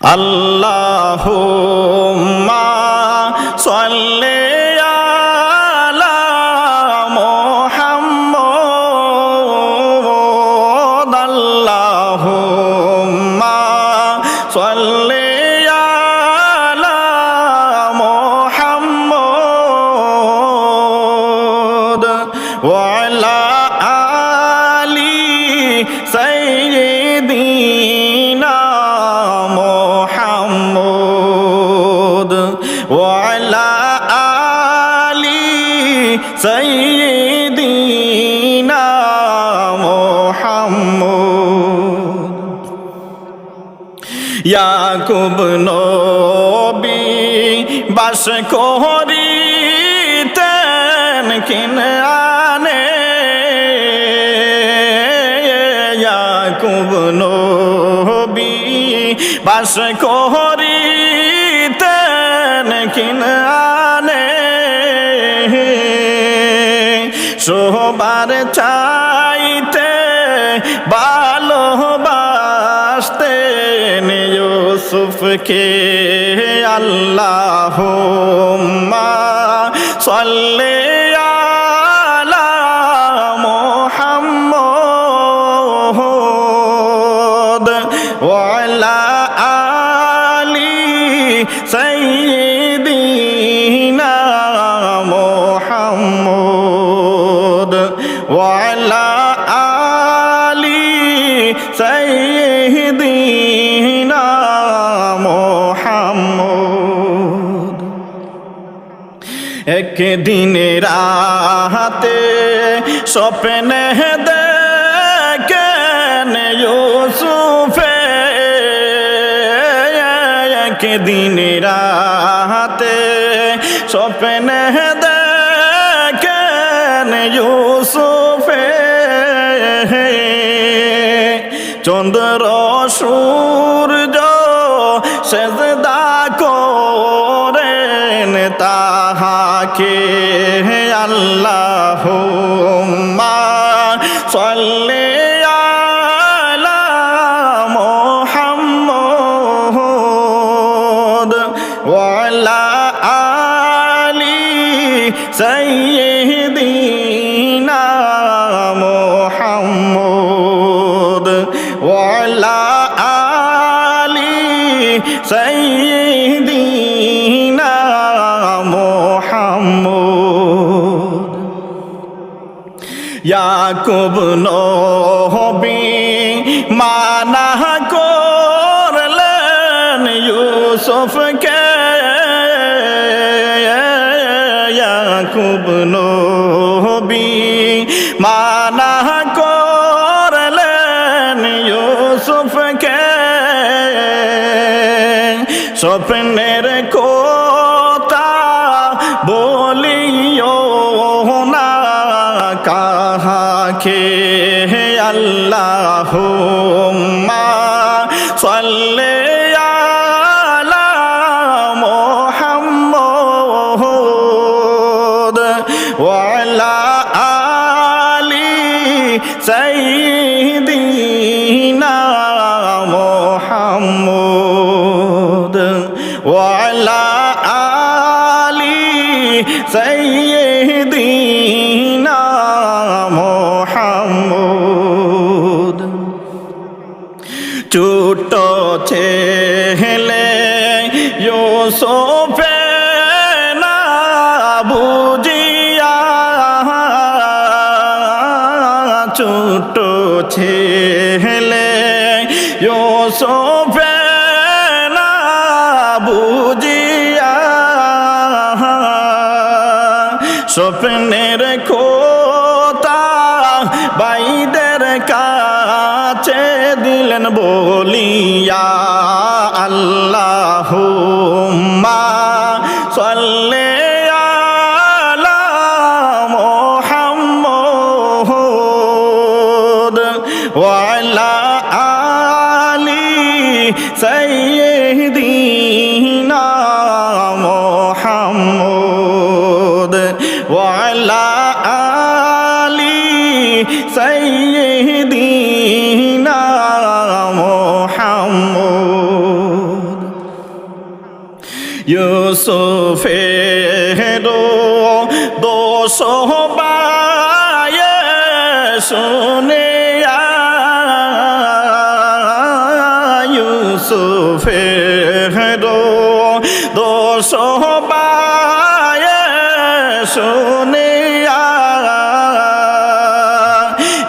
আল্লাহুম্মা সাল্লি আলা মুহাম্মদ। আল্লাহুম্মা সাল্লি আলা মুহাম্মদ। ওয়া ইয়াকুব নবী বাস করিতেন কিনানে ইয়াকুব নবী বাস করিতেন কিনানে সোবার চাইতে ভালোবাসতেন ইউসুফকে আল্লাহ সাল্লে একদিন রাতে স্বপ্নে দেখেন ইউসুফে একদিন রাতে স্বপ্নে দেখেন ইউসুফে চন্দ্র সূর্য সাইয়্যিদিনা মোহাম্মদ ওয়ালা আলি সাইয়্যিদিনা মোহাম্মদ। ইয়াকুব নবী মানা করলেন ইউসুফকে ইউসুফকে স্বপ্নের কোতা বলিও না। কাহাকে আল্লাহ সাল্লে আলা মোহাম্মদ ওয়ালা আলি সাইয়্যিদিনা ছোট ছেলে ইউসুফে না বুঝিয়া ছোট ছেলে ইউসুফে না বুঝিয়া স্বপ্নের খোতা বাইদের কাছে বলিয়া আল্লাহ আলা মোহাম্মদ ওয়ালা আলী সাইয়্যিদিনা ইউসুফেরো দোষ বায়ে শুনে ইউসুফেরো দোষ বায়ে শুনে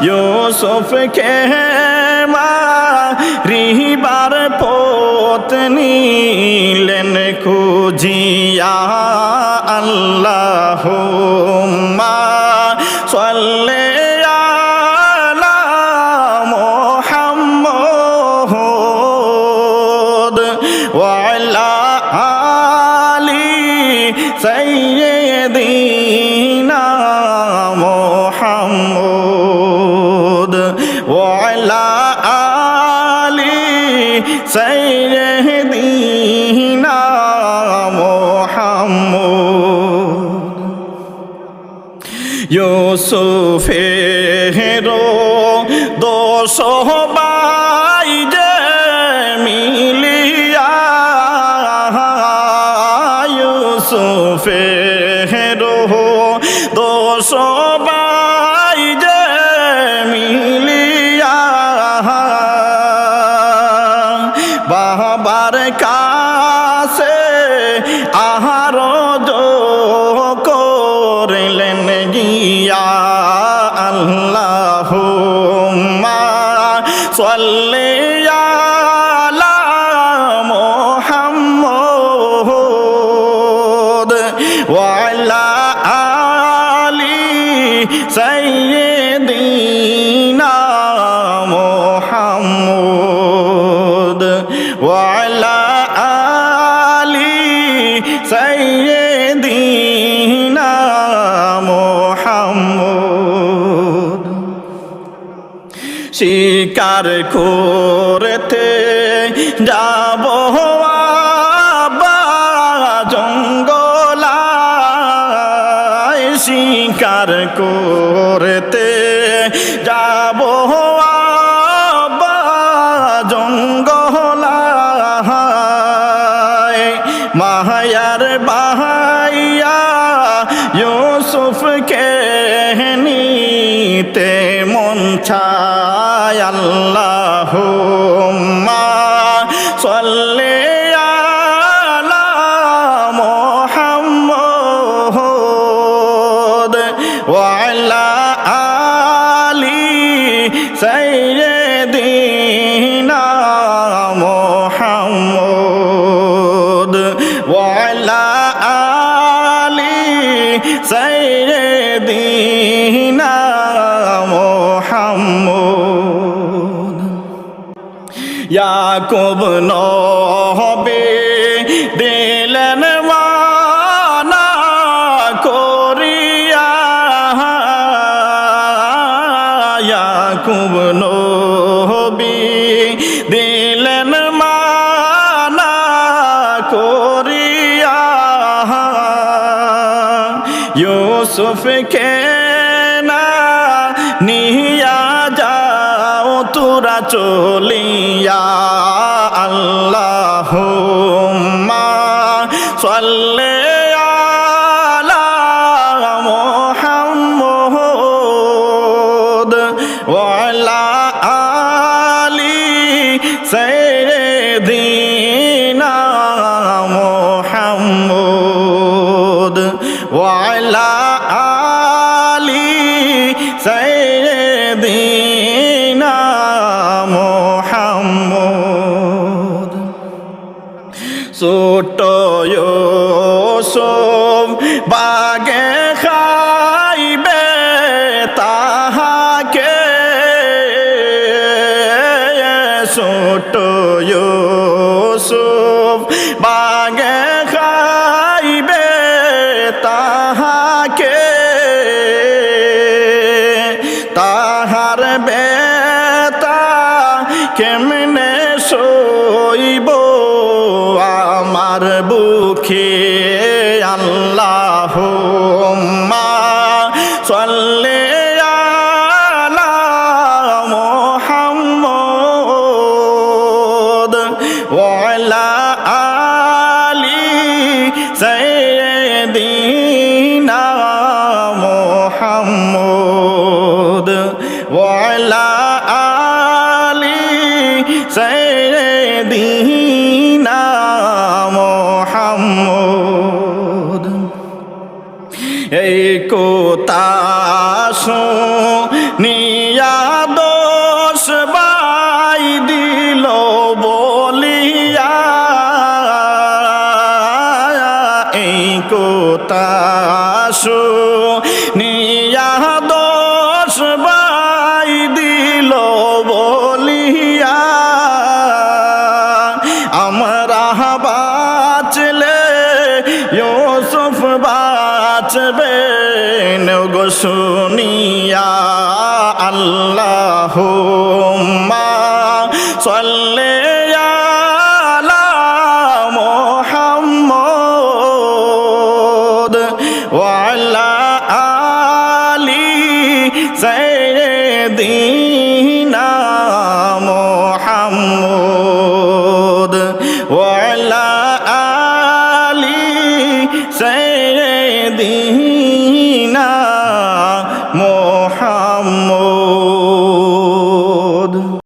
ইউসুফ কে মা রিবার পত্নী নিলেন খুঁজিয়া আল্লাহ চলে মোহাম্মদ ওয়ালা আলি সাইয়্যিদিনা ইউসুফেরো দোষ বাই যে মিলিয়া ইউসুফেরো দোষ বাই যে মিলিয়া। বাবার কাছে আহার ওয়ালা আলি সাইয়্যিদিনা মোহাম্মদ ওয়ালা আলি সাইয়্যিদিনা মোহাম্মদ শিকার করতে যাব শিকার করতে যাব মাহায়ার বাহাইয়া ইউসুফকে নিতে মন চায়। ওয়ালা আলি সাইয়্যিদিনা মোহাম্মদ। ওয়ালা আলি সাইয়্যিদিনা মোহাম্মদ। ইয়াকুব নবে ইউসুফকে না নিয়া যাও তোরা চলিয়া আল্লাহ ইউসুফ বাগে খাইবে তাহাকে। ছোট ইউসুফ বাগে খাইবে তাহাকে। তাহার বেতা কেমনে সইব? আমার বুকে নিয়া শুনিয়া আল্লাহ চলে মোহাম্মদ ওয়ালা আলি সাইয়্যিদিনা